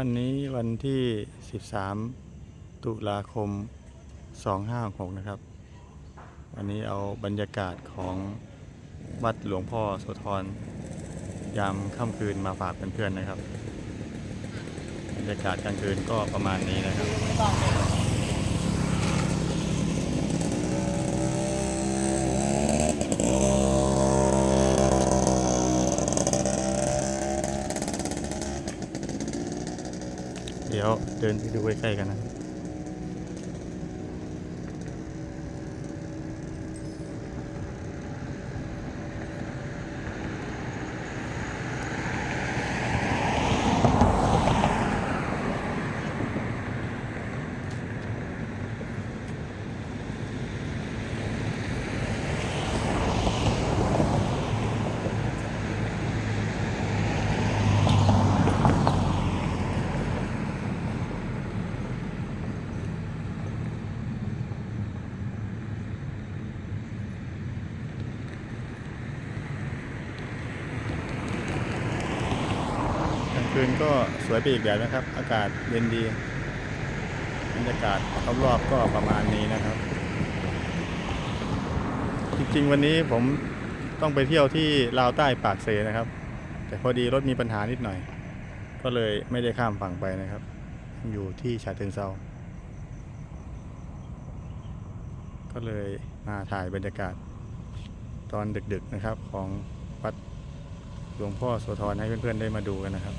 วันนี้วันที่ 13 ตุลาคม 256 นะครับ วันนี้เอาบรรยากาศของวัดหลวงพ่อโสธรยามค่ำคืนมาฝากเพื่อนๆนะครับ บรรยากาศกลางคืนก็ประมาณนี้นะครับ เดี๋ยวเดินไปดูใกล้ๆกันนะ คืนก็สวยไปอีกแบบนะครับ อากาศเย็นดีบรรยากาศรอบๆก็ประมาณนี้นะครับ จริงๆ วันนี้ผมต้องไปเที่ยวที่ลาวใต้ปากเซนะครับ แต่พอดีรถมีปัญหานิดหน่อย ก็เลยไม่ได้ข้ามฝั่งไปนะครับ อยู่ที่ฉะเชิงเซาก็เลยมาถ่ายบรรยากาศตอนดึกๆนะครับของวัดหลวงพ่อโสธรให้เพื่อนๆได้มาดูกันนะครับ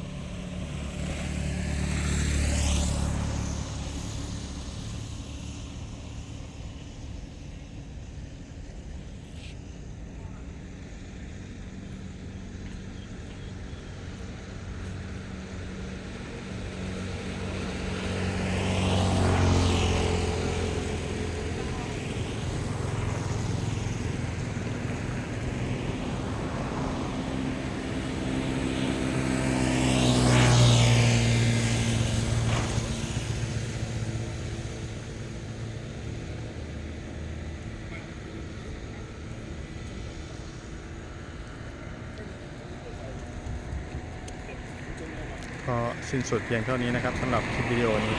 ก็สิ้นสุดเพียงเท่านี้นะครับสำหรับคลิปวิดีโอนี้